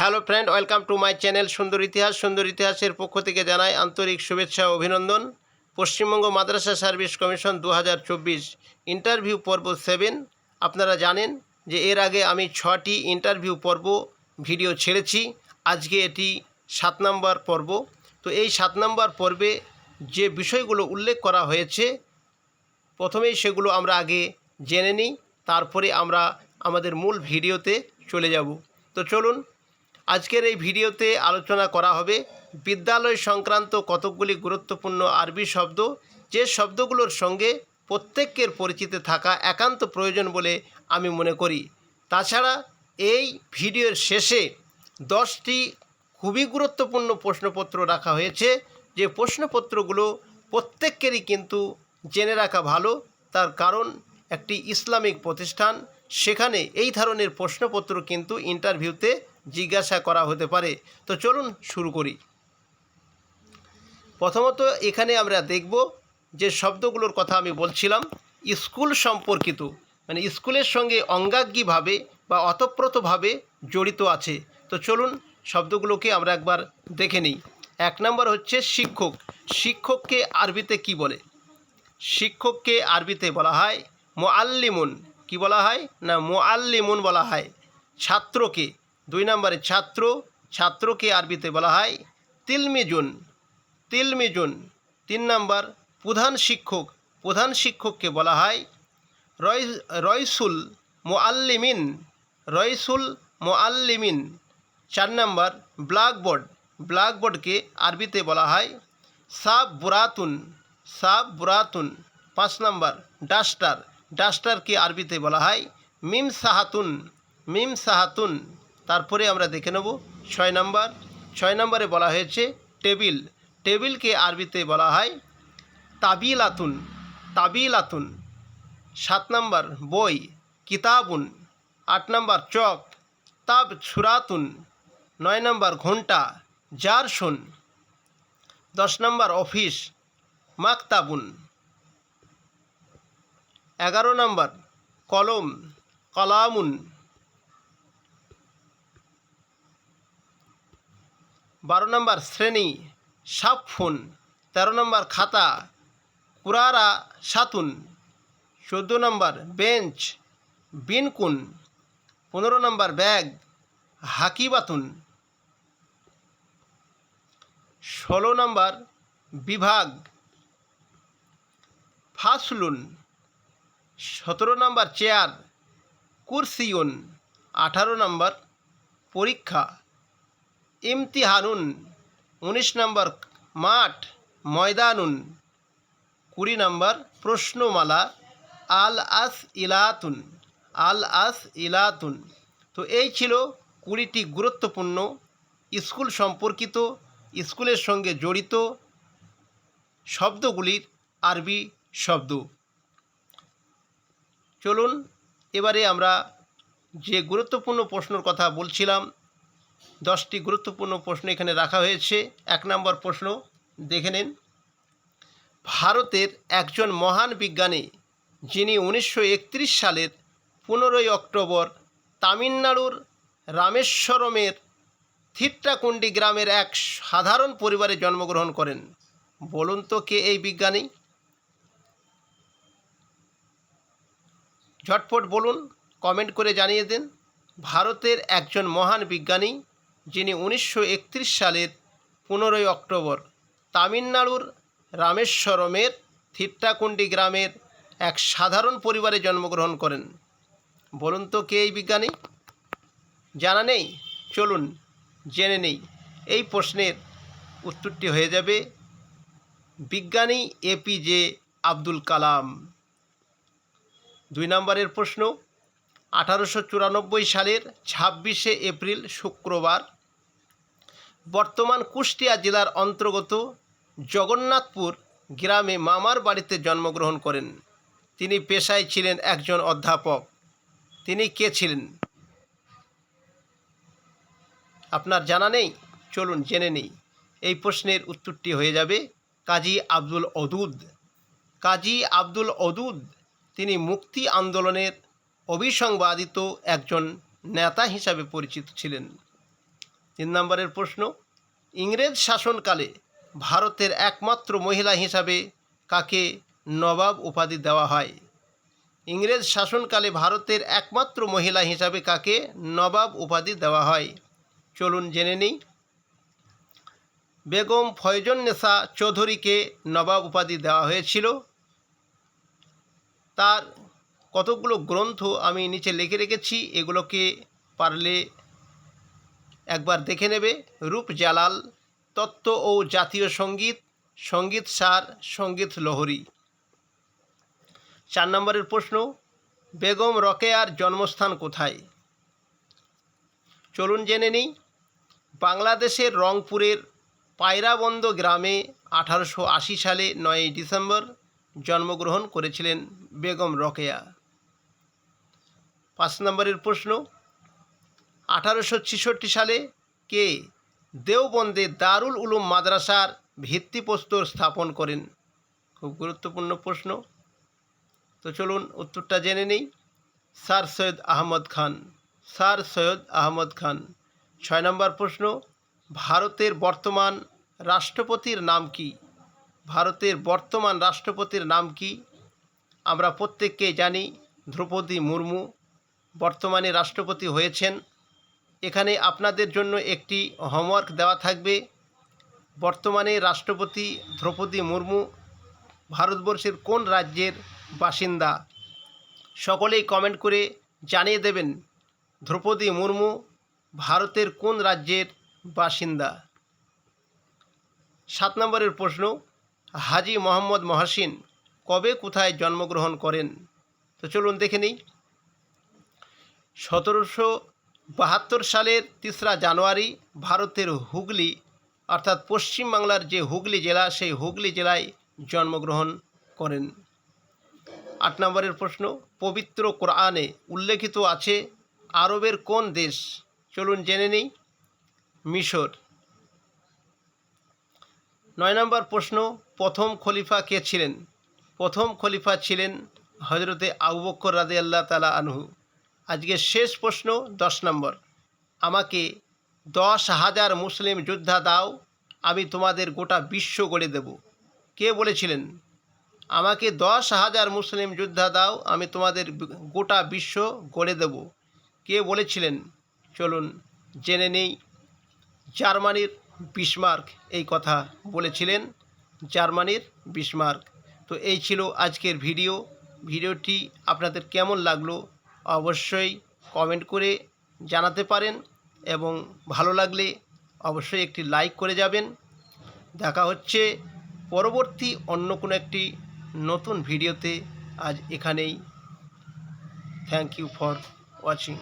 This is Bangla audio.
Hello friend, welcome to my channel সুন্দর ইতিহাস। সুন্দর ইতিহাসের পক্ষ থেকে জানাই আন্তরিক শুভেচ্ছা অভিনন্দন। পশ্চিমবঙ্গ মাদ্রাসা সার্ভিস কমিশন দু হাজার চব্বিশ ইন্টারভিউ পর্ব সেভেন। আপনারা জানেন যে এর আগে আমি ছটি ইন্টারভিউ পর্ব ভিডিও ছেড়েছি। আজকে এটি সাত নম্বর পর্ব। তো এই সাত নম্বর পর্বে যে বিষয়গুলো উল্লেখ করা হয়েছে, প্রথমেই সেগুলো আমরা আগে জেনে নিই, তারপরে আমরা আমাদের মূল ভিডিওতে চলে যাব। তো চলুন আজকের এই ভিডিওতে আলোচনা করা হবে বিদ্যালয় সংক্রান্ত কতকগুলি গুরুত্বপূর্ণ আরবি শব্দ, যে শব্দগুলোর সঙ্গে প্রত্যেকের পরিচিতি থাকা একান্ত প্রয়োজন বলে আমি মনে করি। তাছাড়া এই ভিডিওর শেষে দশটি খুবই গুরুত্বপূর্ণ প্রশ্নপত্র রাখা হয়েছে। যে প্রশ্নপত্রগুলো প্রত্যেকেরই কিন্তু জেনে রাখা ভালো। তার কারণ একটি ইসলামিক প্রতিষ্ঠান, সেখানে এই ধরনের প্রশ্নপত্র কিন্তু ইন্টারভিউতে জিজ্ঞাসা করা হতে পারে। তো চলুন শুরু করি। প্রথমত এখানে আমরা দেখব যে শব্দগুলোর কথা আমি বলছিলাম, স্কুল সম্পর্কিত মানে স্কুলের সঙ্গে অঙ্গাঙ্গিভাবে বা অতপ্রতভাবে জড়িত আছে। তো চলুন শব্দগুলোকে আমরা একবার দেখে নিই। এক নম্বর হচ্ছে শিক্ষক। শিক্ষককে আরবিতে কি বলে? শিক্ষককে আরবিতে বলা হয় মোয়াল্লিমুন কি বলা হয়? না মোয়াল্লিমুন বলা হয়। ছাত্রকে। দুই নম্বরে ছাত্র, ছাত্রকে আরবিতে বলা হয় তিলমিজুন তিলমিজুন। তিন নম্বর, প্রধান শিক্ষক, প্রধান শিক্ষককে বলা হয় রয় রয়সুল মোয়াল্লিমিন রয়সুল মোয়াল্লিমিন চার নম্বর, ব্ল্যাকবোর্ড, ব্ল্যাকবোর্ডকে আরবিতে বলা হয় সাব বুরাতুন সাব বুরাতুন পাঁচ নম্বর, ডাস্টার, ডাস্টারকে আরবিতে বলা হয় মিম সাহাতুন মিম সাহাতুন তারপরে আমরা দেখে নেব ছয় নম্বর। ছয় নম্বরে বলা হয়েছে টেবিল। টেবিলকে আরবিতে বলা হয় তাবিলাতুন। তাবিলাতুন। সাত নম্বর বই, কিতাবুন। আট নম্বর চক, তাব সুরাতুন নয় নম্বর ঘণ্টা জারসুন। দশ নম্বর অফিস, মাকতাবুন। এগারো নম্বর কলম, কলামুন। বারো নম্বর শ্রেণি সাফুন তেরো নম্বর খাতা, কুরারা সাতুন। চোদ্দ নম্বর বেঞ্চ, বিনকুন। পনেরো নম্বর ব্যাগ, হাকিবাতুন। ষোলো নম্বর বিভাগ, ফাসলুন। সতেরো নম্বর চেয়ার, কুরসিউন। আঠারো নম্বর পরীক্ষা। ইমতিহানুন, উনিশ নম্বর মাঠ, ময়দানুন। কুড়ি নম্বর প্রশ্নমালা আল আস ইলাতুন আল আস ইলাতুন। তো এই ছিল কুড়িটি গুরুত্বপূর্ণ স্কুল সম্পর্কিত, স্কুলের সঙ্গে জড়িত শব্দগুলির আরবি শব্দ। চলুন, এবারে আমরা যে গুরুত্বপূর্ণ প্রশ্নর কথা বলছিলাম দশটি গুরুত্বপূর্ণ প্রশ্ন এখানে রাখা হয়েছে। এক নম্বর প্রশ্ন দেখে নিন। ভারতের একজন মহান বিজ্ঞানী, যিনি উনিশশো একত্রিশ সালের পনেরোই অক্টোবর তামিলনাড়ুর রামেশ্বরমের থিট্টাকুন্ডি গ্রামের এক সাধারণ পরিবারে জন্মগ্রহণ করেন। বলুন তো কে এই বিজ্ঞানী? ঝটপট বলুন, কমেন্ট করে জানিয়ে দিন। ভারতের একজন মহান বিজ্ঞানী যিনি উনিশশো একত্রিশ সালের পনেরোই অক্টোবর তামিলনাড়ুর রামেশ্বরমের থিট্টাকুন্ডি গ্রামের এক সাধারণ পরিবারে জন্মগ্রহণ করেন। বলুন তো কে এই বিজ্ঞানী? জানা নেই? চলুন জেনে নেই। এই প্রশ্নের উত্তরটি হয়ে যাবে বিজ্ঞানী এপিজে আব্দুল কালাম। দুই নম্বরের প্রশ্ন, আঠারোশো চুরানব্বই সালের ছাব্বিশে এপ্রিল শুক্রবার বর্তমান কুষ্টিয়া জেলার অন্তর্গত জগন্নাথপুর গ্রামে মামার বাড়িতে জন্মগ্রহণ করেন। তিনি পেশায় ছিলেন একজন অধ্যাপক। তিনি কে ছিলেন? আপনার জানা নেই? চলুন জেনে নেই। এই প্রশ্নের উত্তরটি হয়ে যাবে কাজী আব্দুল অদুদ। কাজী আব্দুল অদুদ তিনি মুক্তি আন্দোলনের অবিসংবাদিত একজন নেতা হিসাবে পরিচিত ছিলেন। তিন নম্বরের প্রশ্ন, ইংরেজ শাসনকালে ভারতের একমাত্র মহিলা হিসাবে কাকে নবাব উপাধি দেওয়া হয়? ইংরেজ শাসনকালে ভারতের একমাত্র মহিলা হিসাবে কাকে নবাব উপাধি দেওয়া হয়? চলুন জেনে নিই। বেগম ফয়জন্নেসা চৌধুরীকে নবাব উপাধি দেওয়া হয়েছিল। তার কতগুলো গ্রন্থ আমি নিচে লিখে রেখেছি, এগুলোকে পারলে একবার দেখে নেবে রূপ জালাল, তত্ত্ব ও জাতীয় সংগীত সংগীত সার, সংগীত লহরী। চার নম্বরের প্রশ্ন, বেগম রকেয়ার জন্মস্থান কোথায়? চলুন জেনে নিই। বাংলাদেশের রংপুরের পায়রাবন্দ গ্রামে আঠারোশো আশি সালে নয়ই ডিসেম্বর জন্মগ্রহণ করেছিলেন বেগম রকেয়া। পাঁচ নম্বরের প্রশ্ন আঠারোশো ছেষট্টি সালে কে দেওবন্দে দারুল উলুম মাদ্রাসার ভিত্তিপ্রস্তর স্থাপন করেন? খুব গুরুত্বপূর্ণ প্রশ্ন। তো চলুন উত্তরটা জেনে নিই। স্যার সৈয়দ আহমদ খান। স্যার সৈয়দ আহমদ খান। ছয় নম্বর প্রশ্ন, ভারতের বর্তমান রাষ্ট্রপতির নাম কি? ভারতের বর্তমান রাষ্ট্রপতির নাম কি? আমরা প্রত্যেককেই জানি, দ্রৌপদী মুর্মু। বর্তমানে রাষ্ট্রপতি হয়েছেন এখানে আপনাদের জন্য একটি হোমওয়ার্ক দেওয়া থাকবে। বর্তমানে রাষ্ট্রপতি দ্রৌপদী মুর্মু ভারতবর্ষের কোন রাজ্যের বাসিন্দা? সকলেই কমেন্ট করে জানিয়ে দেবেন, দ্রৌপদী মুর্মু ভারতের কোন রাজ্যের বাসিন্দা? সাত নম্বরের প্রশ্ন, হাজি মোহাম্মদ মহাসিন কবে কোথায় জন্মগ্রহণ করেন? তো চলুন দেখে নিই। সতেরোশো বাহাত্তর সালের তেসরা জানুয়ারি ভারতের হুগলি, অর্থাৎ পশ্চিমবাংলার যে হুগলি জেলা, সেই হুগলি জেলায় জন্মগ্রহণ করেন। আট নম্বরের প্রশ্ন, পবিত্র কোরআনে উল্লেখিত আছে, আরবের কোন দেশ? চলুন জেনে নিই, মিশর। নয় নম্বর প্রশ্ন, প্রথম খলিফা কে ছিলেন? প্রথম খলিফা ছিলেন হজরতে আবু বক্কর আল্লাহ তালা আনহু। আজকে শেষ প্রশ্ন, দশ নম্বর। আমাকে দশ হাজার মুসলিম যোদ্ধা দাও, আমি তোমাদের গোটা বিশ্ব গড়ে দেব। কে বলেছিলেন? আমাকে দশ হাজার মুসলিম যোদ্ধা দাও, আমি তোমাদের গোটা বিশ্ব গড়ে দেব। কে বলেছিলেন? চলুন জেনে নেই। জার্মানির বিসমার্ক এই কথা বলেছিলেন, জার্মানির বিসমার্ক। তো এই ছিল আজকের ভিডিও। ভিডিওটি আপনাদের কেমন লাগল অবশ্যই কমেন্ট করে জানাতে পারেন এবং ভালো লাগলে অবশ্যই একটি লাইক করে যাবেন। দেখা হচ্ছে পরবর্তী অন্য কোনো একটি নতুন ভিডিওতে আজ এখানেই। Thank you for watching